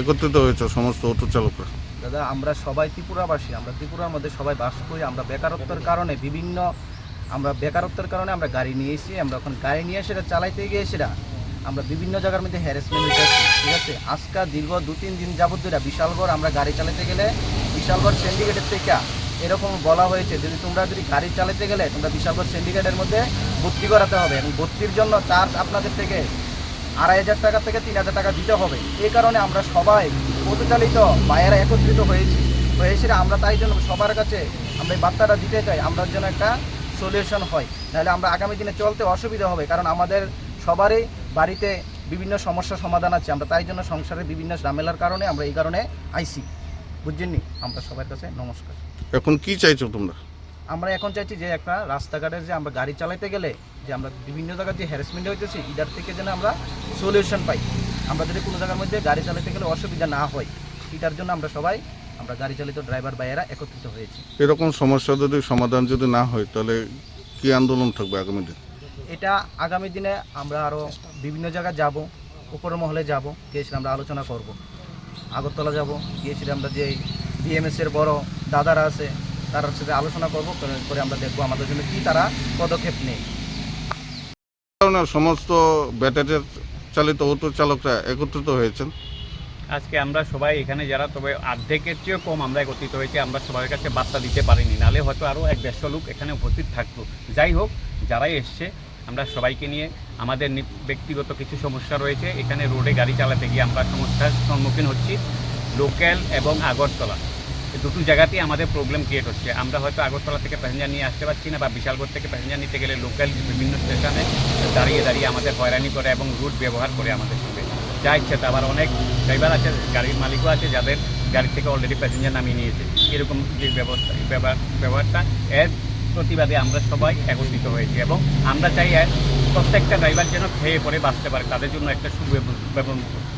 একত্রিত হয়েছে সমস্ত অটো চালকরা দাদা, আমরা সবাই ত্রিপুরাবাসী, আমরা ত্রিপুরার মধ্যে সবাই বাস করি, আমরা বেকারত্বের কারণে বিভিন্ন, আমরা বেকারত্বের কারণে আমরা গাড়ি নিয়ে এসেছি, আমরা এখন গাড়ি নিয়ে সেটা চালাইতে গিয়ে আমরা বিভিন্ন জায়গার মধ্যে হ্যারাসমেন্ট হইতেছি ঠিক আছে? আজকে দীর্ঘ দু, তিন দিন যাবত ধরে বিশালগড় আমরা গাড়ি চালাতে গেলে, বিশালগড় সিন্ডিকেটের থেকে এরকম বলা হয়েছে, যদি তোমরা যদি গাড়ি চালাতে গেলে তোমরা বিশালগড় সিন্ডিকেটের মধ্যে ভর্তি করাতে হবে এবং ভর্তির জন্য চার্জ আপনাদের থেকে আড়াই হাজার টাকা থেকে তিন হাজার টাকা দিতে হবে। এই কারণে আমরা সবাই পথচালিত বায়েরা একত্রিত হয়েছি। হয়েছি আমরা তাই জন্য সবার কাছে আমরা এই বার্তাটা দিতে চাই আমরা যেন একটা সলিউশন হয়। নাহলে আমরা আগামী দিনে চলতে অসুবিধা হবে, কারণ আমাদের সবারই বাড়িতে বিভিন্ন সমস্যার সমাধান আছে। আমরা তাই জন্য সংসারের বিভিন্ন ঝামেলার কারণে আমরা এই কারণে আইসি। বুঝছেননি আমরা সবার কাছে নমস্কার। এখন কি চাইছো তোমরা? আমরা এখন চাইছি যে একটা রাস্তাঘাটের যে আমরা গাড়ি চালাইতে গেলে যে আমরা বিভিন্ন জায়গায় যে হ্যারাসমেন্ট হইতেছি ইদার থেকে যেন আমরা সলিউশন পাই। আমরা যদি কোনো জায়গার মধ্যে গাড়ি চালাতে গেলে অসুবিধা না হয় এটার জন্য আমরা সবাই আমরা গাড়ি চালিত ড্রাইভার ভাইয়েরা একত্রিত হয়েছি। এরকম সমস্যা যদি সমাধান যদি না হয় তাহলে কি আন্দোলন থাকবে আগামী দিন? এটা আগামী দিনে আমরা আরও বিভিন্ন জায়গায় যাব উপরের মহলে যাব গিয়েছিলাম আমরা আলোচনা করব। আগরতলা যাব গিয়েছিলাম আমরা যে বিএমএস এর বড় দাদারা আছে তার সাথে আলোচনা করব করে- আমরা দেখব আমাদের জন্য কি তারা পদক্ষেপ নেই কারণে সমস্ত ব্যাটারি চালিত অটো চালকরা একত্রিত হয়েছেন। আজকে আমরা সবাই এখানে যারা তবে অর্ধেকের চেয়েও কম আমরা একত্রিত হয়েছি আমরা সবার কাছে বার্তা দিতে পারিনি নালে হয়তো আরও এক দেড়শো লোক এখানে উপস্থিত থাকতো। যাই হোক যারাই এসছে আমরা সবাইকে নিয়ে আমাদের নি- ব্যক্তিগত কিছু সমস্যা রয়েছে এখানে রোডে গাড়ি চালাতে গিয়ে আমরা সমস্যার সম্মুখীন হচ্ছি লোকাল এবং আগরতলা। দুটো জায়গাতেই আমাদের প্রবলেম ক্রিয়েট হচ্ছে। আমরা হয়তো আগরতলা থেকে প্যাসেঞ্জার নিয়ে আসতে পারছি না বা বিশালগড় থেকে প্যাসেঞ্জার নিতে গেলে লোকাল বিভিন্ন স্টেশনে দাঁড়িয়ে দাঁড়িয়ে আমাদের হয়রানি করে এবং রুট ব্যবহার করে আমাদের সঙ্গে। যা ইচ্ছে আবার অনেক ড্রাইভার আছে, গাড়ির মালিকও আছে যাদের গাড়ি থেকে অলরেডি প্যাসেঞ্জার নামিয়ে নিয়েছে। এরকম যে ব্যবস্থা ব্যবহারটা এর প্রতিবাদে আমরা সবাই একত্রিত হয়েছি এবং আমরা চাই প্রত্যেকটা ড্রাইভার যেন খেয়ে পরে বাঁচতে পারে, তাদের জন্য একটা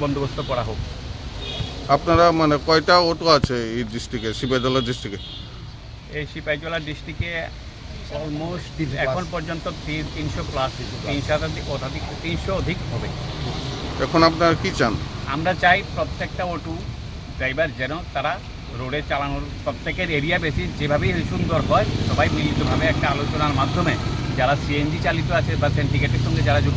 বন্দোবস্ত করা হোক। আপনারা মানে কয়টা অটো আছে এই ডিস্ট্রিক্টে শিবাজলা ডিস্ট্রিক্টে এই সিপাহীজলা ডিস্ট্রিক্টে অলমোস্ট এখন পর্যন্ত তিন- তিনশো প্লাস তিনশো অধিক তিনশো অধিক হবে। এখন আপনারা কি চান? আমরা চাই প্রত্যেকটা অটো ড্রাইভার যেন তারা রোডে চালানোর প্রত্যেকের এরিয়া বেশি যেভাবেই সুন্দর হয় সবাই মিলিতভাবে একটা আলোচনার মাধ্যমে যারা সিএনজি চালিত আছে বা সিন্ডিকেটের সঙ্গে যারা যুক্ত